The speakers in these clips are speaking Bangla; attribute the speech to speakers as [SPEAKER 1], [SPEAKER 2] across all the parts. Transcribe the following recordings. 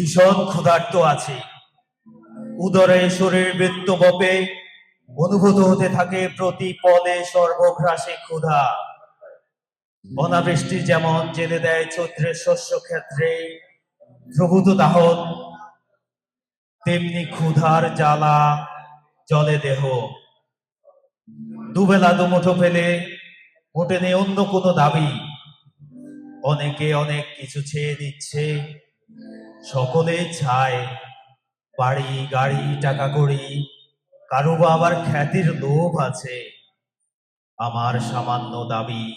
[SPEAKER 1] ভীষণ ক্ষুধার্ত আছে। উদরে শরীর বৃত্ত বপে অনুভূত হতে থাকে প্রতি পদে সর্বগ্রাসী ক্ষুধা। অনাবৃষ্টি যেমন জেলে দেয় চৈত্রের শস্য ক্ষেত্রে প্রভূত দাহন, তেমনি ক্ষুধার জ্বালা জলে দেহ। দুবেলা দুমুঠো পেলে মোটে নেই অন্য কোনো দাবি। অনেকে অনেক কিছু ছেয়ে দিচ্ছে। সকলে চায়। বাড়ি, গাড়ি, টাকা কড়ি, কারও বা আবার খ্যাতির লোভ আছে। আমার সামান্য দাবি,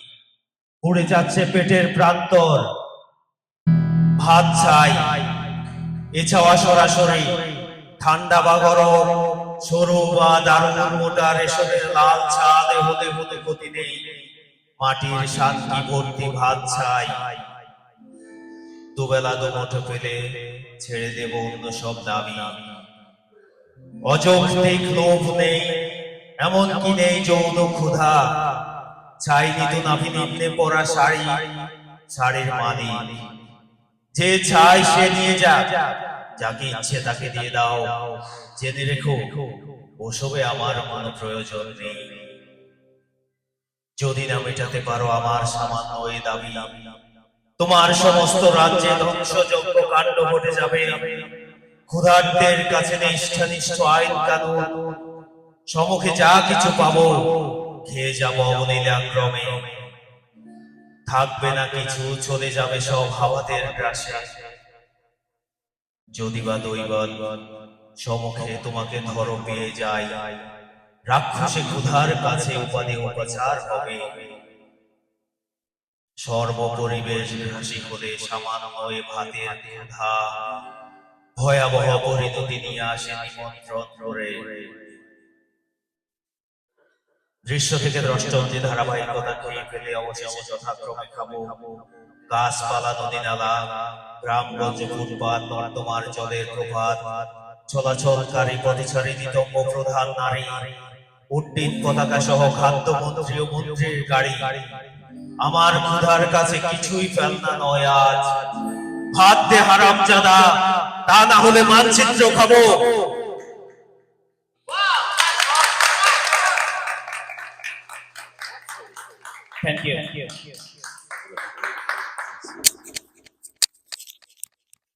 [SPEAKER 1] পড়ে যাচ্ছে পেটের প্রান্তর। ভাত চাই এছাড়া সরাসরি। ঠান্ডা বা গরম, সরু বা দারুণ মোটা রেশমের লাল ছাদ হতে হতে গতি নেই। মাটির শান্তি ভর্তি ভাত চাই। দুবেলা দুমুঠো পেলে ছেড়ে দেব অন্য সব দাবি। অযৌক্তিক লোভ নেই এমন কি নেই যৌন ক্ষুধা। চাইনি তো নাভি নিম্নে পরা শাড়ি, শাড়ির মালি যে চাই সে নিয়ে যা, যাকে ইচ্ছে তাকে দিয়ে দাও। জেনে রেখো, ওসবে আমার কোনো প্রয়োজন নেই। যদি না মেটাতে পারো, আমার সামান্য এই দাবি। তোমার সমস্ত রাজ্যে ধ্বংসযজ্ঞ কাণ্ড ঘটে যাবে। ক্ষুধার্তের কাছে নিষ্ঠানিষ্ঠ আইন কানুন। সম্মুখে যা কিছু পাবো, খেয়ে যাব অবলীলাক্রমে থাকবে না কিছু, চলে যাবে সব হাওয়াতের গ্রাসে। যদি বা দৈবত সমুখে তোমাকে ধরো পেয়ে যায়। রাক্ষসে ক্ষুধার কাছে উপাধি উপাচার হবে। সর্বপরিবেশ ঘাসি করে সামান্য এ ভাতের ক্ষুধা ভয়াবহ পরিণতি নিয়ে আসে নিমন্ত্রণ দৃশ্য থেকে দ্রষ্টব্য যে ধারাবাহিকতা খেয়ে ফেলে অবশেষে যথাক্রমে খাব। গাছপালা নদী নালা গ্রামগঞ্জ ফুটপাত নর্দমার জলের প্রভাত চলাচলকারী পথচারী নিতম্ব প্রধান নারী উড্ডীন পতাকা সহ খাদ্যমন্ত্রী ও মন্ত্রীর গাড়ি। আমার ক্ষুধার কাছে কিছুই ফেলনা নয় আজ। ভাত দে হারাম জাদা তা না হলে মানচিত্র খাব।
[SPEAKER 2] Thank you.